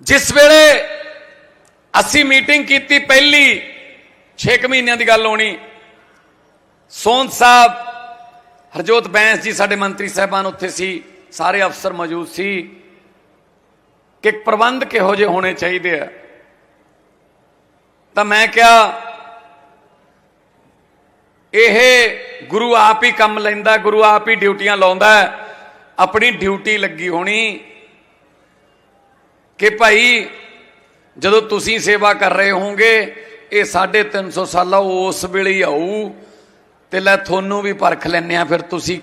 ਜਿਸ ਵੇਲੇ ਅਸੀਂ ਮੀਟਿੰਗ ਕੀਤੀ ਪਹਿਲੀ 6 ਮਹੀਨਿਆਂ ਦੀ ਗੱਲ ਹੋਣੀ ਸੋਨ ਸਾਹਿਬ, ਹਰਜੋਤ ਬੈਂਸ ਜੀ ਸਾਡੇ ਮੰਤਰੀ ਸਾਹਿਬਾਨ ਉੱਥੇ ਸੀ, ਸਾਰੇ ਅਫਸਰ ਮੌਜੂਦ ਸੀ ਕਿ ਪ੍ਰਬੰਧ ਕਿਹੋ ਜਿਹੇ ਹੋਣੇ ਚਾਹੀਦੇ ਆ। ਤਾਂ ਮੈਂ ਕਿਹਾ, ਇਹ ਗੁਰੂ ਆਪ ਹੀ ਕੰਮ ਲੈਂਦਾ, ਗੁਰੂ ਆਪ ਹੀ ਡਿਊਟੀਆਂ ਲਾਉਂਦਾ, ਆਪਣੀ ਡਿਊਟੀ ਲੱਗੀ ਹੋਣੀ ਕਿ ਭਾਈ, ਜਦੋਂ ਤੁਸੀਂ ਸੇਵਾ ਕਰ ਰਹੇ ਹੋਗੇ ਇਹ 350 ਸਾਲਾ ਉਸ ਵੇਲੇ ਹੀ ਆਊ ਤੇ ਲੈ ਤੁਹਾਨੂੰ ਵੀ ਪਰਖ ਲੈਣੇ ਆ ਫਿਰ ਤੁਸੀਂ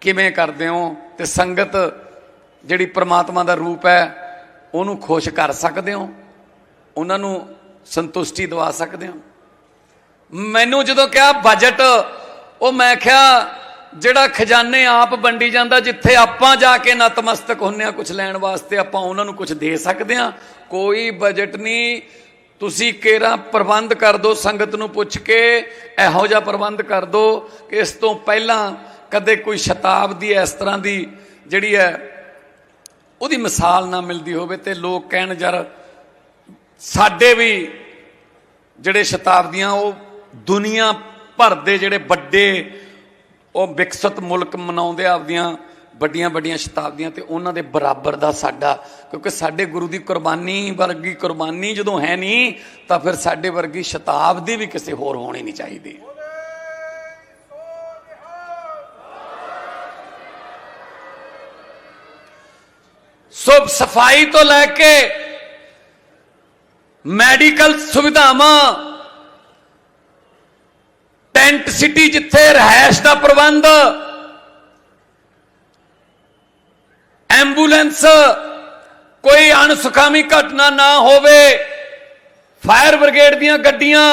ਕਿਵੇਂ ਕਰਦੇ ਹੋ ਤੇ ਸੰਗਤ ਜਿਹੜੀ ਪ੍ਰਮਾਤਮਾ ਦਾ ਰੂਪ ਹੈ, ਉਹਨੂੰ ਖੁਸ਼ ਕਰ ਸਕਦੇ ਹੋ? ਉਹਨਾਂ ਨੂੰ ਸੰਤੁਸ਼ਟੀ ਦਵਾ ਸਕਦੇ ਹੋ? ਮੈਨੂੰ ਜਦੋਂ ਕਿਹਾ ਬਜਟ ਉਹ ਮੈਂ ਕਿਹਾ ਜਿਹੜਾ ਖਜ਼ਾਨੇ ਆਪ ਵੰਡੀ ਜਾਂਦਾ, ਜਿੱਥੇ ਆਪਾਂ ਜਾ ਕੇ ਨਤਮਸਤਕ ਹੁੰਨੇ ਆ ਕੁਝ ਲੈਣ ਵਾਸਤੇ ਆਪਾਂ ਉਹਨਾਂ ਨੂੰ ਕੁਝ ਦੇ ਸਕਦੇ ਆ। ਕੋਈ ਬਜਟ ਨਹੀਂ। ਤੁਸੀਂ ਕੇਰਾ ਪ੍ਰਬੰਧ ਕਰ ਦਿਓ ਸੰਗਤ ਨੂੰ ਪੁੱਛ ਕੇ, ਇਹੋ ਜਿਹਾ ਪ੍ਰਬੰਧ ਕਰ ਦਿਓ ਕਿ ਇਸ ਤੋਂ ਪਹਿਲਾਂ ਕਦੇ ਕੋਈ ਸ਼ਤਾਬਦੀ ਇਸ ਤਰ੍ਹਾਂ ਦੀ ਜਿਹੜੀ ਹੈ, ਉਹਦੀ ਮਿਸਾਲ ਨਾ ਮਿਲਦੀ ਹੋਵੇ ਤੇ ਲੋਕ ਕਹਿਣ, ਯਾਰ, ਸਾਡੇ ਵੀ ਜਿਹੜੇ ਸ਼ਤਾਬਦੀਆਂ, ਉਹ ਦੁਨੀਆ ਭਰ ਦੇ ਜਿਹੜੇ ਵੱਡੇ ਉਹ ਵਿਕਸਿਤ ਮੁਲਕ ਮਨਾਉਂਦੇ ਆਪਦੀਆਂ ਵੱਡੀਆਂ ਵੱਡੀਆਂ ਸ਼ਤਾਬਦੀਆਂ ਤੇ ਉਹਨਾਂ ਦੇ ਬਰਾਬਰ ਦਾ ਸਾਡਾ, ਕਿਉਂਕਿ ਸਾਡੇ ਗੁਰੂ ਦੀ ਕੁਰਬਾਨੀ ਵਰਗੀ ਕੁਰਬਾਨੀ ਜਦੋਂ ਹੈ ਨਹੀਂ, ਤਾਂ ਫਿਰ ਸਾਡੇ ਵਰਗੀ ਸ਼ਤਾਬਦੀ ਵੀ ਕਿਸੇ ਹੋਰ ਹੋਣੀ ਨਹੀਂ ਚਾਹੀਦੀ। ਸੋ ਸਫ਼ਾਈ ਤੋਂ ਲੈ ਕੇ ਮੈਡੀਕਲ ਸੁਵਿਧਾਵਾਂ ਟੈਂਟ ਸਿਟੀ ਜਿੱਥੇ ਰਹਿائش ਦਾ ਪ੍ਰਬੰਧ, ਐਂਬੂਲੈਂਸ, ਕੋਈ ਅਣਸੁਖਾਮੀ ਘਟਨਾ ਨਾ ਹੋਵੇ, ਫਾਇਰ ਬ੍ਰਿਗੇਡ ਦੀਆਂ ਗੱਡੀਆਂ,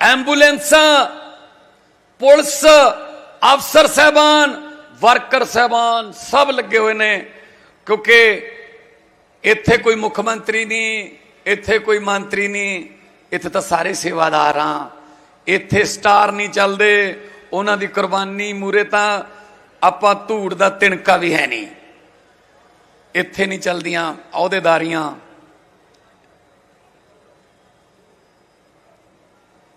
ਐਂਬੂਲੈਂਸਾਂ, ਪੁਲਿਸ, ਅਫਸਰ ਸਹਿਬਾਨ, ਵਰਕਰ ਸਹਿਬਾਨ ਸਭ ਲੱਗੇ ਹੋਏ ਨੇ, ਕਿਉਂਕਿ ਇੱਥੇ ਕੋਈ ਮੁੱਖ ਮੰਤਰੀ ਨਹੀਂ, ਇੱਥੇ ਕੋਈ ਮੰਤਰੀ ਨਹੀਂ, ਇੱਥੇ ਤਾਂ ਸਾਰੇ ਸੇਵਾਦਾਰ ਆ ਇੱਥੇ ਸਟਾਰ ਨਹੀਂ ਚੱਲਦੇ, ਉਹਨਾਂ ਦੀ ਕੁਰਬਾਨੀ ਮੂਰੇ ਤਾਂ ਆਪਾਂ ਧੂੜ ਦਾ ਤਿਣਕਾ ਵੀ ਹੈ ਨਹੀਂ। ਇੱਥੇ ਨਹੀਂ ਚੱਲਦੀਆਂ ਅਹੁਦੇਦਾਰੀਆਂ।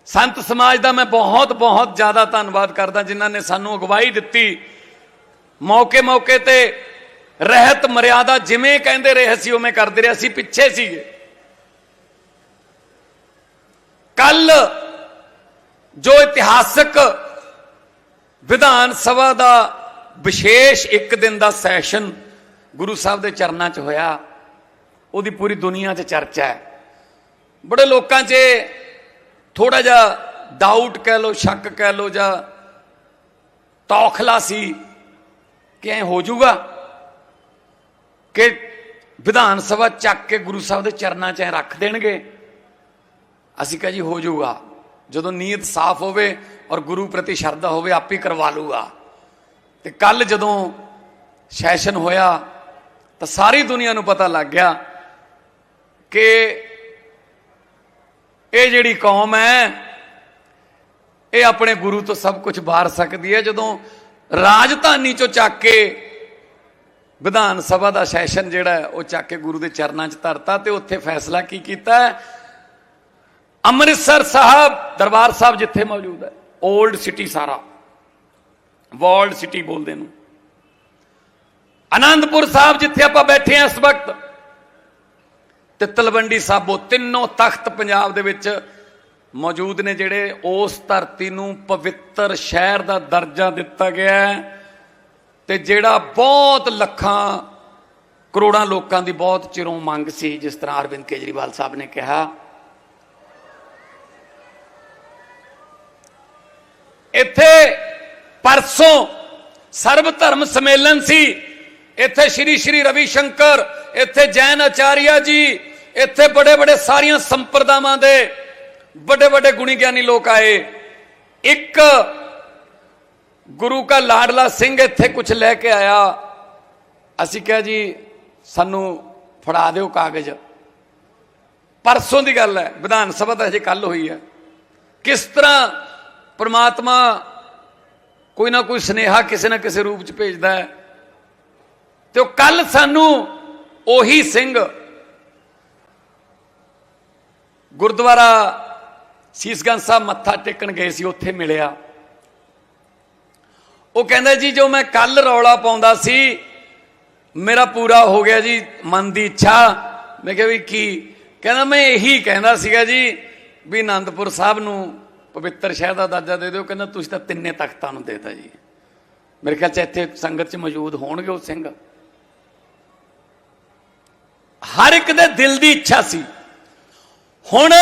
ਸੰਤ ਸਮਾਜ ਦਾ ਮੈਂ ਬਹੁਤ ਬਹੁਤ ਜ਼ਿਆਦਾ ਧੰਨਵਾਦ ਕਰਦਾ ਜਿਨ੍ਹਾਂ ਨੇ ਸਾਨੂੰ ਅਗਵਾਈ ਦਿੱਤੀ। ਮੌਕੇ ਮੌਕੇ ਤੇ ਰਹਿਤ ਮਰਿਆਦਾ ਜਿਵੇਂ ਕਹਿੰਦੇ ਰਹੇ ਸੀ, ਉਵੇਂ ਕਰਦੇ ਰਹੇ ਸੀ, ਪਿੱਛੇ ਸੀਗੇ। ਕੱਲ ਜੋ ਇਤਿਹਾਸਕ ਵਿਧਾਨ ਸਭਾ ਦਾ ਵਿਸ਼ੇਸ਼ ਇੱਕ ਦਿਨ ਦਾ ਸੈਸ਼ਨ ਗੁਰੂ ਸਾਹਿਬ ਦੇ ਚਰਨਾਂ 'ਚ ਹੋਇਆ, ਉਹਦੀ ਪੂਰੀ ਦੁਨੀਆ 'ਚ ਚਰਚਾ ਹੈ। ਬੜੇ ਲੋਕਾਂ 'ਚ ਥੋੜਾ ਜਿਹਾ ਡਾਊਟ ਕਹਿ ਲੋ ਸ਼ੱਕ ਕਹਿ ਲੋ ਜਾਂ ਤੌਖਲਾ ਸੀ ਕਿ ਐ ਹੋ ਜਾਊਗਾ ਕਿ ਵਿਧਾਨ ਸਭਾ ਚੱਕ ਕੇ ਗੁਰੂ ਸਾਹਿਬ ਦੇ ਚਰਨਾਂ 'ਚ ਐ ਰੱਖ ਦੇਣਗੇ। ਅਸੀਂ ਕਹਾਂ ਜੀ ਹੋ ਜਾਊਗਾ। ਜਦੋਂ ਨੀਅਤ ਸਾਫ਼ ਹੋਵੇ ਔਰ ਗੁਰੂ ਪ੍ਰਤੀ ਸ਼ਰਧਾ ਹੋਵੇ, ਆਪੇ ਕਰਵਾ ਲੂਗਾ ਤੇ ਕੱਲ ਜਦੋਂ ਸੈਸ਼ਨ ਹੋਇਆ, ਤਾਂ ਸਾਰੀ ਦੁਨੀਆ ਨੂੰ ਪਤਾ ਲੱਗ ਗਿਆ ਕਿ ਇਹ ਜਿਹੜੀ ਕੌਮ ਹੈ, ਇਹ ਆਪਣੇ ਗੁਰੂ ਤੋਂ ਸਭ ਕੁਝ ਬਾਰ ਸਕਦੀ ਹੈ। ਜਦੋਂ ਰਾਜਧਾਨੀ ਚੋਂ ਚੱਕ ਕੇ ਵਿਧਾਨ ਸਭਾ ਦਾ ਸੈਸ਼ਨ ਜਿਹੜਾ ਉਹ ਚੱਕ ਕੇ ਗੁਰੂ ਦੇ ਚਰਨਾਂ 'ਚ ਧਰਤਾ ਤੇ ਉੱਥੇ ਫੈਸਲਾ ਕੀ ਕੀਤਾ ਅੰਮ੍ਰਿਤਸਰ ਸਾਹਿਬ, ਦਰਬਾਰ ਸਾਹਿਬ ਜਿੱਥੇ ਮੌਜੂਦ ਹੈ 올ਡ ਸਿਟੀ ਸਾਰਾ। ਵਰਲਡ ਸਿਟੀ ਬੋਲਦੇ ਨੂੰ ਆਨੰਦਪੁਰ ਸਾਹਿਬ ਜਿੱਥੇ ਆਪਾਂ ਬੈਠੇ ਹਾਂ ਇਸ ਵਕਤ, ਤੇ ਤਲਵੰਡੀ ਸਾਬੋ ਤਿੰਨੋਂ ਤਖਤ ਪੰਜਾਬ ਦੇ ਵਿੱਚ ਮੌਜੂਦ ਨੇ ਜਿਹੜੇ ਉਸ ਧਰਤੀ ਨੂੰ ਪਵਿੱਤਰ ਸ਼ਹਿਰ ਦਾ ਦਰਜਾ ਦਿੱਤਾ ਗਿਆ ਹੈ, ਤੇ ਜਿਹੜਾ ਬਹੁਤ ਲੱਖਾਂ, ਕਰੋੜਾਂ ਲੋਕਾਂ ਦੀ ਬਹੁਤ ਚਿਰੋਂ ਮੰਗ ਸੀ, ਜਿਸ ਤਰ੍ਹਾਂ ਅਰਵਿੰਦ ਕੇਜਰੀਵਾਲ ਸਾਹਿਬ ਨੇ ਕਿਹਾ। ਇੱਥੇ ਪਰਸੋਂ ਸਰਬ ਧਰਮ ਸੰਮੇਲਨ ਸੀ। ਇੱਥੇ ਸ਼੍ਰੀ ਸ਼੍ਰੀ ਰਵੀ ਸ਼ੰਕਰ, ਇੱਥੇ ਜੈਨ ਆਚਾਰੀਆ ਜੀ, ਇੱਥੇ ਬੜੇ ਬੜੇ ਸਾਰੀਆਂ ਸੰਪਰਦਾਵਾਂ ਦੇ ਵੱਡੇ ਵੱਡੇ ਗੁਣੀ ਗਿਆਨੀ ਲੋਕ ਆਏ। ਇੱਕ ਗੁਰੂ ਕਾ ਲਾਡਲਾ ਸਿੰਘ ਇੱਥੇ ਕੁਝ ਲੈ ਕੇ ਆਇਆ। ਅਸੀਂ ਕਿਹਾ ਜੀ, ਸਾਨੂੰ ਫੜਾ ਦਿਓ ਕਾਗਜ਼। ਪਰਸੋਂ ਦੀ ਗੱਲ ਹੈ, ਵਿਧਾਨ ਸਭਾ ਤਾਂ ਅਜੇ ਕੱਲ ਹੋਈ ਹੈ। ਕਿਸ ਤਰ੍ਹਾਂ ਪਰਮਾਤਮਾ ਕੋਈ ਨਾ ਕੋਈ ਸਨੇਹਾ ਕਿਸੇ ਨਾ ਕਿਸੇ ਰੂਪ ਚ ਭੇਜਦਾ ਹੈ। ਤੇ ਉਹ ਕੱਲ ਸਾਨੂੰ ਉਹੀ ਸਿੰਘ ਗੁਰਦੁਆਰਾ ਸੀਸਗੰਜ ਸਾਹਿਬ ਮੱਥਾ ਟੇਕਣ ਗਏ ਸੀ, ਉੱਥੇ ਮਿਲਿਆ। ਉਹ ਕਹਿੰਦਾ ਜੀ, ਜੋ ਮੈਂ ਕੱਲ ਰੌਲਾ ਪਾਉਂਦਾ ਸੀ, ਮੇਰਾ ਪੂਰਾ ਹੋ ਗਿਆ ਜੀ, ਮਨ ਦੀ ਇੱਛਾ। ਮੈਂ ਕਿਹਾ ਵੀ ਕੀ? ਕਹਿੰਦਾ, ਮੈਂ ਇਹੀ ਕਹਿੰਦਾ ਸੀਗਾ ਜੀ ਵੀ ਆਨੰਦਪੁਰ ਸਾਹਿਬ ਨੂੰ ਪਵਿੱਤਰ ਸ਼ਹਿਰ ਦਾ ਦਰਜਾ ਦੇ ਦਿਓ, ਕਹਿੰਦਾ ਤੁਸੀਂ ਤਾਂ ਤਿੰਨੇ ਤਖਤਾਂ ਨੂੰ ਦੇਤਾ ਜੀ। ਮੇਰੇ ਖਿਆਲ ਚ ਇੱਥੇ ਸੰਗਤ ਚ ਮੌਜੂਦ ਹੋਣਗੇ ਉਹ ਸਿੰਘ। ਹਰ ਇੱਕ ਦੇ ਦਿਲ ਦੀ ਇੱਛਾ ਸੀ। ਹੁਣ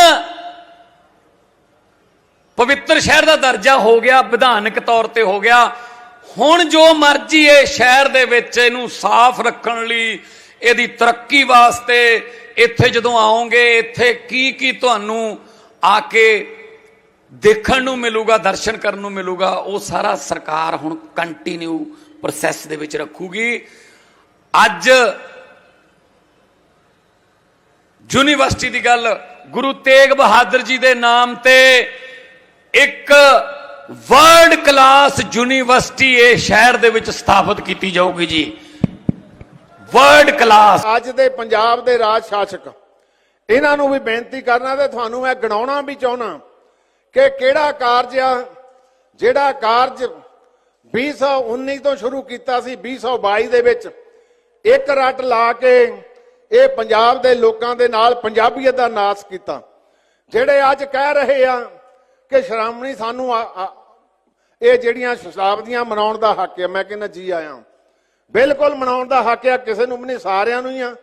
ਪਵਿੱਤਰ ਸ਼ਹਿਰ ਦਾ ਦਰਜਾ ਹੋ ਗਿਆ, ਵਿਧਾਨਕ ਤੌਰ ਤੇ ਹੋ ਗਿਆ। ਹੁਣ ਜੋ ਮਰਜ਼ੀ ਇਹ ਸ਼ਹਿਰ ਦੇ ਵਿੱਚ ਇਹਨੂੰ ਸਾਫ਼ ਰੱਖਣ ਲਈ, ਇਹਦੀ ਤਰੱਕੀ ਵਾਸਤੇ ਇੱਥੇ ਜਦੋਂ ਆਓਗੇ ਇੱਥੇ ਕੀ ਕੀ ਤੁਹਾਨੂੰ ਆ ਕੇ ਦੇਖਣ ਨੂੰ ਮਿਲੂਗਾ, ਦਰਸ਼ਨ ਕਰਨ ਨੂੰ ਮਿਲੂਗਾ, ਉਹ ਸਾਰਾ ਸਰਕਾਰ ਹੁਣ ਕੰਟੀਨਿਊ ਪ੍ਰੋਸੈਸ ਦੇ ਵਿੱਚ ਰੱਖੂਗੀ। ਅੱਜ ਯੂਨੀਵਰਸਿਟੀ ਦੀ ਗੱਲ, ਗੁਰੂ ਤੇਗ ਬਹਾਦਰ ਜੀ ਦੇ ਨਾਮ ਤੇ ਇੱਕ ਵਰਲਡ ਕਲਾਸ ਯੂਨੀਵਰਸਿਟੀ ਇਹ ਸ਼ਹਿਰ ਦੇ ਵਿੱਚ ਸਥਾਪਿਤ ਕੀਤੀ ਜਾਊਗੀ ਜੀ। ਵਰਲਡ ਕਲਾਸ ਅੱਜ ਦੇ ਪੰਜਾਬ ਦੇ ਰਾਜ ਸ਼ਾਸਕ, ਇਹਨਾਂ ਨੂੰ ਵੀ ਬੇਨਤੀ ਕਰਨਾ ਤੇ ਤੁਹਾਨੂੰ ਮੈਂ ਗਣਾਉਣਾ ਵੀ ਚਾਹਣਾ ਕਿ ਕਿਹੜਾ ਕਾਰਜ ਆ? ਜਿਹੜਾ ਕਾਰਜ 2019 ਤੋਂ ਸ਼ੁਰੂ ਕੀਤਾ ਸੀ 2022 ਦੇ ਵਿੱਚ। ਇੱਕ ਰੱਟ ਲਾ ਕੇ ਇਹ ਪੰਜਾਬ ਦੇ ਲੋਕਾਂ ਦੇ ਨਾਲ ਪੰਜਾਬੀਅਤ ਦਾ ਨਾਸ ਕੀਤਾ। ਜਿਹੜੇ ਅੱਜ ਕਹਿ ਰਹੇ ਆ ਕਿ ਸ਼੍ਰੋਮਣੀ ਸਾਨੂੰ ਇਹ ਜਿਹੜੀਆਂ ਸ਼ਤਾਬਦੀਆਂ ਮਨਾਉਣ ਦਾ ਹੱਕ ਹੈ ਮੈਂ ਕਹਿੰਦਾ ਜੀ ਆਇਆ ਬਿਲਕੁਲ ਮਨਾਉਣ ਦਾ ਹੱਕ ਆ, ਕਿਸੇ ਨੂੰ ਵੀ ਨਹੀਂ, ਸਾਰਿਆਂ ਨੂੰ ਹੀ ਆ।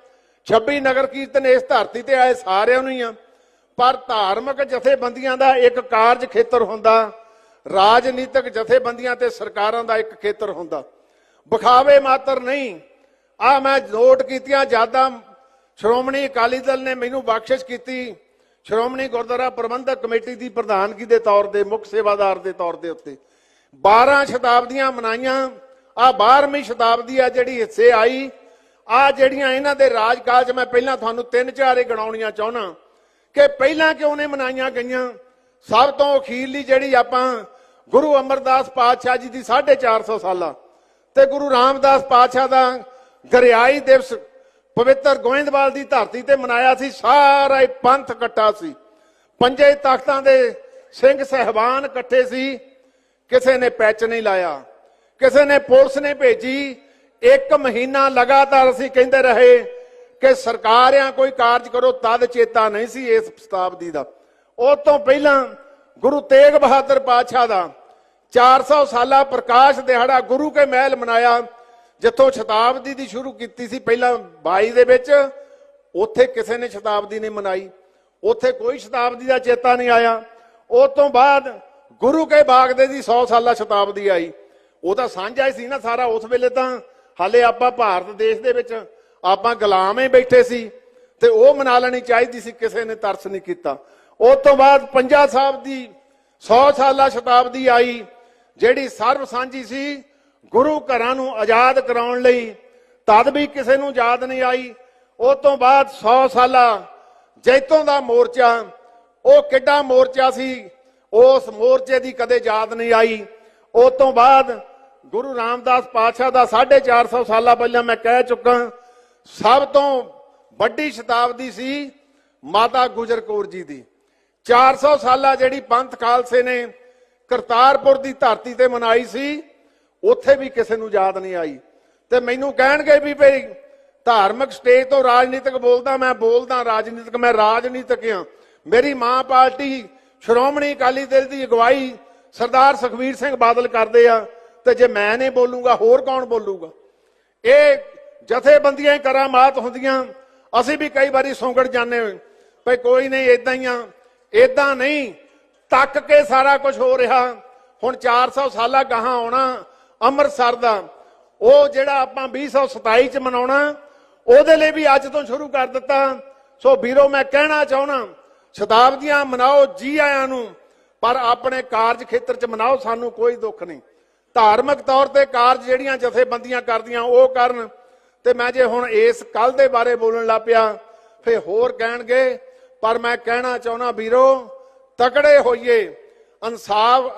26 ਨਗਰ ਕੀਰਤਨ ਇਸ ਧਰਤੀ ਤੇ ਆਏ ਸਾਰਿਆਂ ਨੂੰ ਹੀ ਆ। ਪਰ ਧਾਰਮਿਕ ਜਥੇਬੰਦੀਆਂ ਦਾ ਇੱਕ ਕਾਰਜ ਖੇਤਰ ਹੁੰਦਾ, ਰਾਜਨੀਤਿਕ ਜਥੇਬੰਦੀਆਂ ਤੇ ਸਰਕਾਰਾਂ ਦਾ ਇੱਕ ਖੇਤਰ ਹੁੰਦਾ। ਵਿਖਾਵੇ ਮਾਤਰ ਨਹੀਂ। ਆ ਮੈਂ ਨੋਟ ਕੀਤੀਆਂ, ਜ਼ਿਆਦਾ ਸ਼੍ਰੋਮਣੀ ਅਕਾਲੀ ਦਲ ਨੇ ਮੈਨੂੰ ਬਖਸ਼ਿਸ਼ ਕੀਤੀ। ਸ਼੍ਰੋਮਣੀ ਗੁਰਦੁਆਰਾ ਪ੍ਰਬੰਧਕ ਕਮੇਟੀ ਦੀ ਪ੍ਰਧਾਨਗੀ ਦੇ ਤੌਰ ਤੇ, ਮੁੱਖ ਸੇਵਾਦਾਰ ਦੇ ਤੌਰ ਦੇ ਉੱਤੇ। 12 ਸ਼ਤਾਬਦੀਆਂ ਮਨਾਈਆਂ। ਆ 12ਵੀਂ ਸ਼ਤਾਬਦੀ ਆ ਜਿਹੜੀ ਹਿੱਸੇ ਆਈ। ਆ ਜਿਹੜੀਆਂ ਇਹਨਾਂ ਦੇ ਰਾਜਕਾਲ 'ਚ ਮੈਂ ਪਹਿਲਾਂ ਤੁਹਾਨੂੰ ਤਿੰਨ ਚਾਰੇ ਗਣਾਉਣੀਆਂ ਚਾਹਣਾ ਕਿ ਪਹਿਲਾਂ ਕਿਉਂ ਨਹੀਂ ਮਨਾਈਆਂ ਗਈਆਂ? ਸਭ ਤੋਂ ਅਖੀਰਲੀ ਜਿਹੜੀ ਆਪਾਂ ਗੁਰੂ ਅਮਰਦਾਸ ਪਾਤਸ਼ਾਹ ਜੀ ਦੀ 450 ਸਾਲਾਂ ਤੇ ਗੁਰੂ ਰਾਮਦਾਸ ਪਾਤਸ਼ਾਹ ਦਾ ਦਰਿਆਈ ਦਿਵਸ ਪਵਿੱਤਰ ਗੋਇੰਦਵਾਲ ਦੀ ਧਰਤੀ ਤੇ ਮਨਾਇਆ ਸੀ, ਸਾਰਾ ਹੀ ਪੰਥ ਇਕੱਠਾ ਸੀ। ਪੰਜੇ ਤਖਤਾਂ ਦੇ ਸਿੰਘ ਸਹਿਬਾਨ ਇਕੱਠੇ ਸੀ। ਕਿਸੇ ਨੇ ਪੈਚ ਨਹੀਂ ਲਾਇਆ, ਕਿਸੇ ਨੇ ਪੁਲਿਸ ਨੇ ਭੇਜੀ। ਇੱਕ ਮਹੀਨਾ ਲਗਾਤਾਰ ਅਸੀਂ ਕਹਿੰਦੇ ਰਹੇ ਕਿ ਸਰਕਾਰਿਆਂ ਕੋਈ ਕਾਰਜ ਕਰੋ, ਤਦ ਚੇਤਾ ਨਹੀਂ ਸੀ ਇਸ ਸ਼ਤਾਬਦੀ ਦਾ ਉਹ ਤੋਂ ਪਹਿਲਾਂ ਗੁਰੂ ਤੇਗ ਬਹਾਦਰ ਪਾਤਸ਼ਾਹ ਦਾ 400 ਸਾਲਾ ਪ੍ਰਕਾਸ਼ ਦਿਹਾੜਾ ਗੁਰੂ ਕੇ ਮਹਿਲ ਮਨਾਇਆ, ਜਿੱਥੋਂ ਸ਼ਤਾਬਦੀ ਦੀ ਸ਼ੁਰੂ ਕੀਤੀ ਸੀ ਪਹਿਲਾਂ 22 ਦੇ ਵਿੱਚ, ਉੱਥੇ ਕਿਸੇ ਨੇ ਸ਼ਤਾਬਦੀ ਨਹੀਂ ਮਨਾਈ। ਉੱਥੇ ਕੋਈ ਸ਼ਤਾਬਦੀ ਦਾ ਚੇਤਾ ਨਹੀਂ ਆਇਆ। ਉਸ ਤੋਂ ਬਾਅਦ ਗੁਰੂ ਕੇ ਬਾਗ ਦੇ ਦੀ 100 ਸਾਲਾ ਸ਼ਤਾਬਦੀ ਆਈ। ਉਹ ਤਾਂ ਸਾਂਝਾ ਹੀ ਸੀ ਨਾ ਸਾਰਾ, ਉਸ ਵੇਲੇ ਤਾਂ ਹਾਲੇ ਆਪਾਂ ਭਾਰਤ ਦੇਸ਼ ਦੇ ਵਿੱਚ ਆਪਾਂ ਗੁਲਾਮ ਹੀ ਬੈਠੇ ਸੀ ਤੇ ਉਹ ਮਨਾ ਲੈਣੀ ਚਾਹੀਦੀ ਸੀ, ਕਿਸੇ ਨੇ ਤਰਸ ਨਹੀਂ ਕੀਤਾ। ਉਸ ਤੋਂ ਬਾਅਦ ਪੰਜਾ ਸਾਹਿਬ ਦੀ 100 ਸਾਲਾ ਸ਼ਤਾਬਦੀ ਆਈ, ਜਿਹੜੀ ਸਰਬ ਸਾਂਝੀ ਸੀ, ਗੁਰੂ ਘਰਾਂ ਨੂੰ ਆਜ਼ਾਦ ਕਰਾਉਣ ਲਈ। ਤਦ ਵੀ ਕਿਸੇ ਨੂੰ ਯਾਦ ਨਹੀਂ ਆਈ। ਉਸ ਤੋਂ ਬਾਅਦ 100 ਸਾਲਾ ਜੈਤੋਂ ਦਾ ਮੋਰਚਾ, ਉਹ ਕਿੱਡਾ ਮੋਰਚਾ ਸੀ, ਉਸ ਮੋਰਚੇ ਦੀ ਕਦੇ ਯਾਦ ਨਹੀਂ ਆਈ। ਉਸ ਤੋਂ ਬਾਅਦ ਗੁਰੂ ਰਾਮਦਾਸ ਪਾਤਸ਼ਾਹ ਦਾ 450 ਸਾਲਾਂ ਪਹਿਲਾਂ ਮੈਂ ਕਹਿ ਚੁੱਕਾ ਸਭ ਤੋਂ ਵੱਡੀ ਸ਼ਤਾਬਦੀ ਸੀ ਮਾਤਾ ਗੁਜਰ ਕੌਰ ਜੀ ਦੀ। 400 ਸਾਲਾ ਜਿਹੜੀ ਪੰਥ ਖਾਲਸੇ ਨੇ ਕਰਤਾਰਪੁਰ ਦੀ ਧਰਤੀ ਤੇ ਮਨਾਈ ਸੀ, ਉੱਥੇ ਵੀ ਕਿਸੇ ਨੂੰ ਯਾਦ ਨਹੀਂ ਆਈ। ਤੇ ਮੈਨੂੰ ਕਹਿਣਗੇ ਵੀ ਭਈ ਧਾਰਮਿਕ ਸਟੇਜ ਤੋਂ ਰਾਜਨੀਤਿਕ ਬੋਲਦਾ ਮੈਂ, ਬੋਲਦਾ ਰਾਜਨੀਤਿਕ, ਮੈਂ ਰਾਜਨੀਤਿਕ ਹਾਂ। ਮੇਰੀ ਮਾਂ ਪਾਰਟੀ ਸ਼੍ਰੋਮਣੀ ਅਕਾਲੀ ਦਲ ਦੀ ਅਗਵਾਈ ਸਰਦਾਰ ਸੁਖਵੀਰ ਸਿੰਘ ਬਾਦਲ ਕਰਦੇ ਆ, ਤੇ ਜੇ ਮੈਂ ਨਹੀਂ ਬੋਲੂਗਾ, ਹੋਰ ਕੌਣ ਬੋਲੂਗਾ? ਇਹ ਜਥੇਬੰਦੀਆਂ ਹੀ ਕਰਾਮਾਤ ਹੁੰਦੀਆਂ। ਅਸੀਂ ਵੀ ਕਈ ਵਾਰੀ ਸੌਂਗੜ ਜਾਂਦੇ ਭਈ ਕੋਈ ਨਹੀਂ ਇਦਾਂ ਹੀ ਆ। ਇਦਾਂ ਨਹੀਂ। ਤੱਕ ਕੇ ਸਾਰਾ ਕੁਝ ਹੋ ਰਿਹਾ। ਹੁਣ 400 ਸਾਲਾ ਗਾਹਾਂ ਆਉਣਾ ਅੰਮ੍ਰਿਤਸਰ ਦਾ। ਉਹ ਜਿਹੜਾ ਆਪਾਂ 2027 ਚ ਮਨਾਉਣਾ, ਉਹਦੇ ਲਈ ਵੀ ਅੱਜ ਤੋਂ ਸ਼ੁਰੂ ਕਰ ਦਿੱਤਾ। ਸੋ ਵੀਰੋ, ਮੈਂ ਕਹਿਣਾ ਚਾਹਣਾ ਸ਼ਤਾਬਦੀਆਂ ਮਨਾਓ, ਜੀ ਆਇਆਂ ਨੂੰ। ਪਰ ਆਪਣੇ ਕਾਰਜ ਖੇਤਰ ਚ ਮਨਾਓ, ਸਾਨੂੰ ਕੋਈ ਦੁੱਖ ਨਹੀਂ। ਧਾਰਮਿਕ ਤੌਰ ਤੇ ਕਾਰਜ ਜਿਹੜੀਆਂ ਜਥੇਬੰਦੀਆਂ ਕਰਦੀਆਂ, ਉਹ ਕਰਨ। ਤੇ ਮੈਂ ਜੇ ਹੁਣ ਇਸ ਕੱਲ ਦੇ ਬਾਰੇ ਬੋਲਣ ਲੱਗ ਪਿਆ ਫੇ ਹੋਰ ਕਹਿਣਗੇ, ਪਰ ਮੈਂ ਕਹਿਣਾ ਚਾਹਣਾ ਵੀਰੋ, ਤਕੜੇ ਹੋਈਏ, ਇਨਸਾਫ